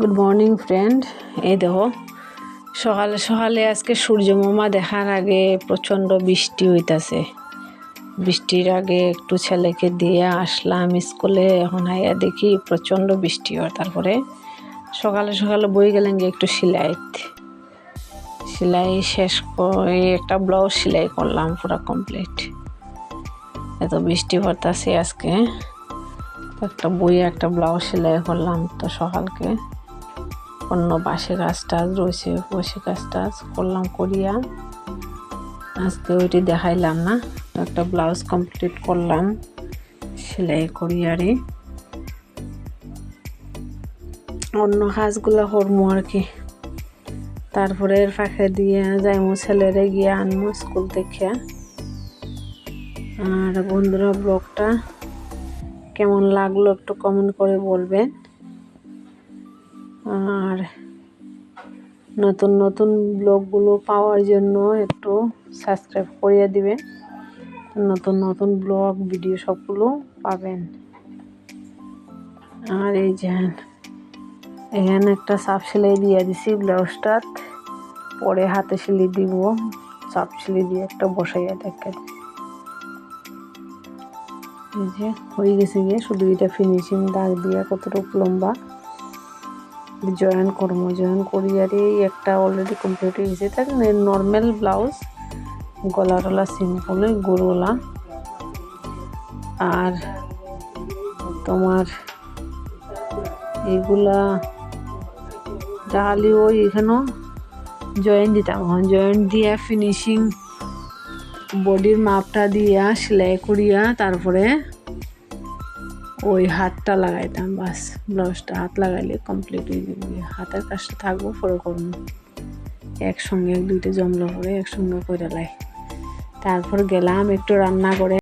Good morning friend এই দেখো, সকালে সকালে আজকে সূর্য মামা দেখার আগে প্রচণ্ড বৃষ্টি হইতাছে। বৃষ্টির আগে একটু ছেলেকে দিয়ে আসলাম স্কুলে, এখন আইয়া দেখি প্রচণ্ড বৃষ্টি হয়। তারপরে সকালে সকালে বই গেলেন গিয়ে একটু সেলাই। সেলাই শেষ করে একটা ব্লাউজ সেলাই করলাম পুরো কমপ্লিট। এত বৃষ্টি পড়তাছে আজকে। একটা বই, একটা ব্লাউজ সেলাই করলাম তো সকালকে। অন্য বাসে কাজ টাজ রয়েছে বসে কাজ টাজ করলাম করিয়া। আজকে ওইটি দেখাইলাম না, একটা ব্লাউজ কমপ্লিট করলাম, সেলাই করিয়ারে অন্য কাজগুলো করব আর কি। তারপরে এর ফাঁকে দিয়ে যাইমু ছেলেরে গিয়ে আনব স্কুল থেকে। আর বন্ধুরা, ব্লগটা কেমন লাগল একটু কমেন্ট করে বলবেন। আর নতুন নতুন ব্লগগুলো পাওয়ার জন্য একটু সাবস্ক্রাইব করিয়ে দিবেন নতুন নতুন ব্লগ, ভিডিও সবগুলো পাবেন। আর এই যে এখানে একটা চাপ সেলাই দিয়ে দিছি ব্লাউজটাত। পরে হাতে সেলাই দিব চাপ সেলাই দিয়ে একটা বসাইয়া দেখা এই যে হয়ে গেছে গিয়ে শুধু এটা ফিনিশিং দাগ দিয়ে কতটুকু লম্বা। জয়েন করব, জয়েন করি, আর এই একটা অলরেডি কমপ্লিট হয়ে গেছে। তার নর্মাল ব্লাউজ গলা টলা সিম্পল গোলগোলা আর তোমার এগুলা তাহলে ওই এখানেও জয়েন দিতাম। জয়েন দিয়ে ফিনিশিং বডির মাপটা দিয়া, সেলাই করিয়া, তারপরে ওই হাতটা লাগাইতাম, বাস। ব্লাউজটা হাত লাগাইলে কমপ্লিট হয়ে যাবে। হাতের কাজটা থাকব, পরে করব। একসঙ্গে, এক দুইটা জমলো করে একসঙ্গে করে লাই। তারপর গেলাম একটু রান্না করে।